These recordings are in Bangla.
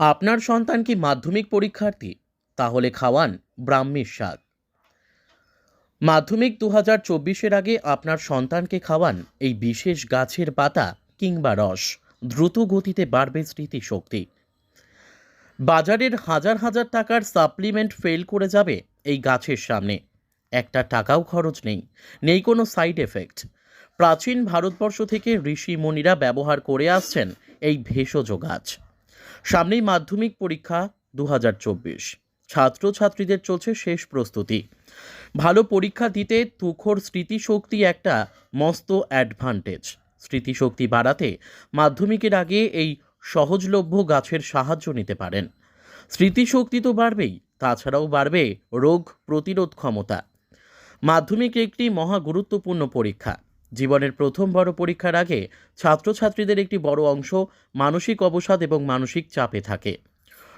আপনার সন্তান কি মাধ্যমিক পরীক্ষার্থী? তাহলে খাওয়ান ব্রাহ্মীর শাক মাধ্যমিক দু হাজার চব্বিশের আগে আপনার সন্তানকে খাওয়ান এই বিশেষ গাছের পাতা কিংবা রস। দ্রুত গতিতে বাড়বে স্মৃতিশক্তি। বাজারের হাজার হাজার টাকার সাপ্লিমেন্ট ফেল করে যাবে এই গাছের সামনে। একটা টাকাও খরচ নেই নেই কোনো সাইড এফেক্ট। প্রাচীন ভারতবর্ষ থেকে ঋষি মুনিরা ব্যবহার করে আসছেন এই ভেষজ গাছ। সামনেই মাধ্যমিক পরীক্ষা দু হাজার চব্বিশ। ছাত্রছাত্রীদের চলছে শেষ প্রস্তুতি। ভালো পরীক্ষা দিতে তুখোর স্মৃতিশক্তি একটা মস্ত অ্যাডভান্টেজ। স্মৃতিশক্তি বাড়াতে মাধ্যমিকের আগে এই সহজলভ্য গাছের সাহায্য নিতে পারেন। স্মৃতিশক্তি তো বাড়বেই, তাছাড়াও বাড়বে রোগ প্রতিরোধ ক্ষমতা। মাধ্যমিক একটি মহা গুরুত্বপূর্ণ পরীক্ষা। জীবনের প্রথম বড় পরীক্ষার আগে ছাত্রছাত্রীদের একটি বড় অংশ মানসিক অবসাদ এবং মানসিক চাপে থাকে।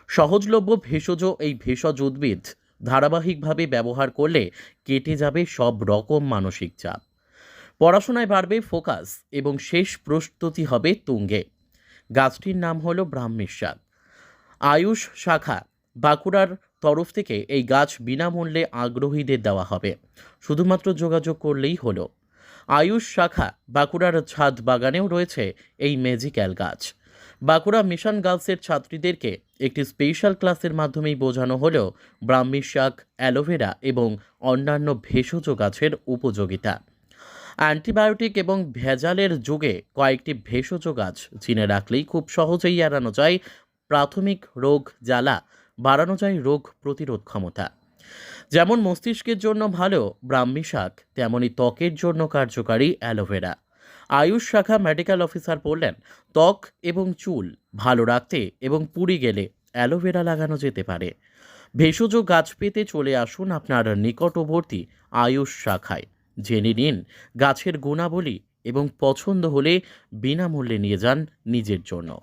সহজলভ্য ভেষজ, এই ভেষজ উদ্ভিদ ধারাবাহিকভাবে ব্যবহার করলে কেটে যাবে সব রকম মানসিক চাপ। পড়াশোনায় বাড়বে ফোকাস এবং শেষ প্রস্তুতি হবে তুঙ্গে। গাছটির নাম হলো ব্রাহ্মীর আয়ুষ শাখা বাঁকুড়ার তরফ থেকে এই গাছ বিনামূল্যে আগ্রহীদের দেওয়া হবে। শুধুমাত্র যোগাযোগ করলেই হলো। আয়ুষ শাখা বাঁকুড়ার ছাদ বাগানেও রয়েছে এই ম্যাজিক্যাল গাছ। বাঁকুড়া মিশন গার্লসের ছাত্রীদেরকে একটি স্পেশাল ক্লাসের মাধ্যমেই বোঝানো হলো ব্রাহ্মী শাক অ্যালোভেরা এবং অন্যান্য ভেষজ গাছের উপযোগিতা। অ্যান্টিবায়োটিক এবং ভেজালের যুগে কয়েকটি ভেষজ গাছ চিনে রাখলেই খুব সহজেই এড়ানো যায় প্রাথমিক রোগ জ্বালা, বাড়ানো যায় রোগ প্রতিরোধ ক্ষমতা। যেমন মস্তিষ্কের জন্য ভালো, ব্রাহ্মী শাক তেমনই ত্বকের জন্য কার্যকারী অ্যালোভেরা। আয়ুষ শাখা মেডিকেল অফিসার বললেন, ত্বক এবং চুল ভালো রাখতে এবং পুড়ে গেলে অ্যালোভেরা লাগানো যেতে পারে। ভেষজ গাছ পেতে চলে আসুন আপনার নিকটবর্তী আয়ুষ শাখায়। জেনে নিন গাছের গুণাবলী এবং পছন্দ হলে বিনামূল্যে নিয়ে যান নিজের জন্য।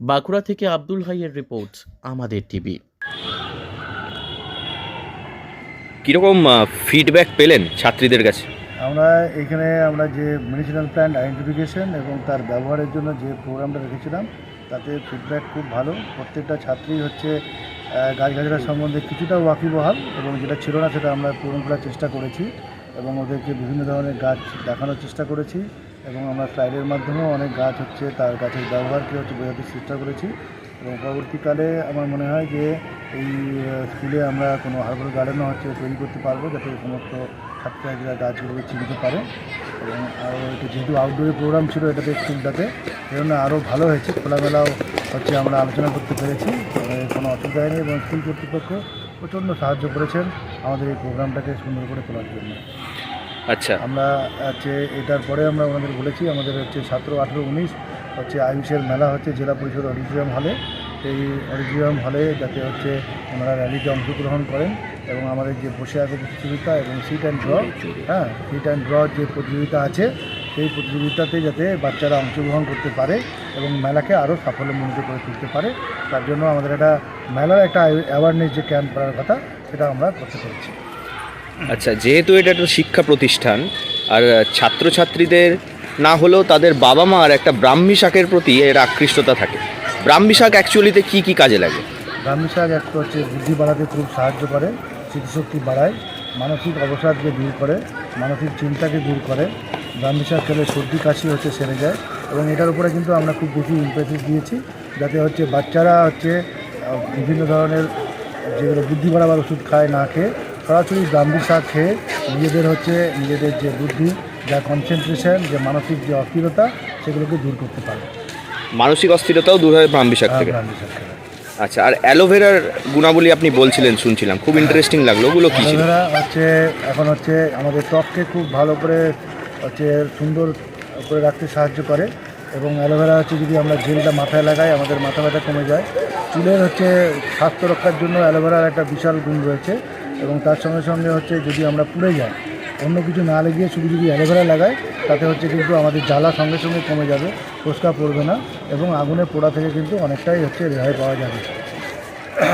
বাঁকুড়া থেকে আব্দুল হাইয়ের রিপোর্ট, আমাদের টিভি। কীরকম ফিডব্যাক পেলেন ছাত্রীদের কাছে? আমরা এখানে আমরা যে মেডিসিনাল প্ল্যান্ট আইডেন্টিফিকেশন এবং তার ব্যবহারের জন্য যে প্রোগ্রামটা রেখেছিলাম তাতে ফিডব্যাক খুব ভালো। প্রত্যেকটা ছাত্রী হচ্ছে আহ, গাছগাছরা সম্বন্ধে কিছুটা ওয়াকিবহাল এবং যেটা ছিল না সেটা আমরা পূরণ করার চেষ্টা করেছি এবং ওদেরকে বিভিন্ন ধরনের গাছ দেখানোর চেষ্টা করেছি এবং আমরা স্লাইডের মাধ্যমেও অনেক গাছ হচ্ছে তার গাছের ব্যবহারকে হচ্ছে বোঝাতে চেষ্টা করেছি এবং পরবর্তীকালে আমার মনে হয় যে এই স্কুলে আমরা কোনো হার্বাল গার্ডেনও হচ্ছে তৈরি করতে পারব যাতে সমস্ত ছাত্রছাত্রীরা গাছগুলোকে চিনতে পারে। এবং আরও এটা যেহেতু আউটডোরে প্রোগ্রাম ছিল এটাতে স্কুলটাতে সেজন্য আরও ভালো হয়েছে। খোলামেলাও হচ্ছে আমরা আলোচনা করতে পেরেছি। কোনো অসুবিধা হয়নি এবং স্কুল কর্তৃপক্ষ প্রচণ্ড সাহায্য করেছেন আমাদের এই প্রোগ্রামটাকে সুন্দর করে তোলার জন্য। আচ্ছা। আমরা হচ্ছে এটার পরে আমরা ওনাদের বলেছি আমাদের হচ্ছে ছাত্র আঠেরো উনিশ হচ্ছে আয়ুষের মেলা হচ্ছে জেলা পরিষদ অডিটোরিয়াম হলে সেই অডিটোরিয়াম হলে যাতে হচ্ছে ওনারা র্যালিতে অংশগ্রহণ করেন এবং আমাদের যে বসে আঁকো প্রতিযোগিতা এবং সিট অ্যান্ড ড্র হ্যাঁ সিট অ্যান্ড ড্র যে প্রতিযোগিতা আছে, সেই প্রতিযোগিতাতে যাতে বাচ্চারা অংশগ্রহণ করতে পারে এবং মেলাকে আরও সাফল্যমণ্ডিত করে তুলতে পারে, তার জন্য আমাদের একটা মেলার একটা অ্যাওয়ারনেস যে ক্যাম্প করার কথা, সেটা আমরা করতে পেরেছি। আচ্ছা যেহেতু এটা একটা শিক্ষা প্রতিষ্ঠান, আর ছাত্রছাত্রীদের না হলেও তাদের বাবা মার একটা ব্রাহ্মী শাকের প্রতি এর আকৃষ্টতা থাকে। ব্রাহ্মী শাক অ্যাকচুয়ালিতে কী কী কাজে লাগে? ব্রাহ্মী শাক একটা হচ্ছে বুদ্ধি বাড়াতে খুব সাহায্য করে, স্মৃতিশক্তি বাড়ায়, মানসিক অবসাদকে দূর করে, মানসিক চিন্তাকে দূর করে। ব্রাহ্মী শাক খেলে সর্দি, কাশি হচ্ছে সেরে যায় এবং এটার উপরে কিন্তু আমরা খুব বেশি ইমপ্রেসিস দিয়েছি যাতে হচ্ছে বাচ্চারা হচ্ছে বিভিন্ন ধরনের যেগুলো বুদ্ধি বাড়াবার ওষুধ খায় না খেয়ে সরাসরি ব্রাহ্মী শাক খেয়ে নিজেদের হচ্ছে নিজেদের যে বুদ্ধি, যা কনসেন্ট্রেশন যে মানসিক যে অস্থিরতা, সেগুলোকে দূর করতে পারে। মানসিক অস্থিরতাও দূর হয় ব্রাহ্মী শাক থেকে। ব্রাহ্মী শাক আচ্ছা আর অ্যালোভেরার গুণাবলী আপনি বলছিলেন শুনছিলাম। খুব ইন্টারেস্টিং লাগল ওগুলো কী ছিল? অ্যালোভেরা হচ্ছে এখন হচ্ছে আমাদের ত্বককে খুব ভালো করে হচ্ছে সুন্দর করে রাখতে সাহায্য করে এবং অ্যালোভেরা হচ্ছে যদি আমরা জেলটা মাথায় লাগাই আমাদের মাথা ব্যথা কমে যায়। চুলের হচ্ছে স্বাস্থ্য রক্ষার জন্য অ্যালোভেরার একটা বিশাল গুণ রয়েছে এবং তার সঙ্গে সঙ্গে হচ্ছে যদি আমরা পুড়ে যাই অন্য কিছু না লেগে শুধু যদি অ্যালোভেরা লাগাই তাতে হচ্ছে কিন্তু আমাদের জ্বালা সঙ্গে সঙ্গে কমে যাবে ফোসকা পড়বে না এবং আগুনে পোড়া থেকে কিন্তু অনেকটাই হচ্ছে রেহাই পাওয়া যাবে।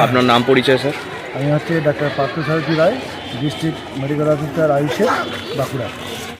আপনার নাম পরিচয় স্যার? আমি হচ্ছে doctor Partha Sarathi Roy district medical officer আয়ুষে Bankura.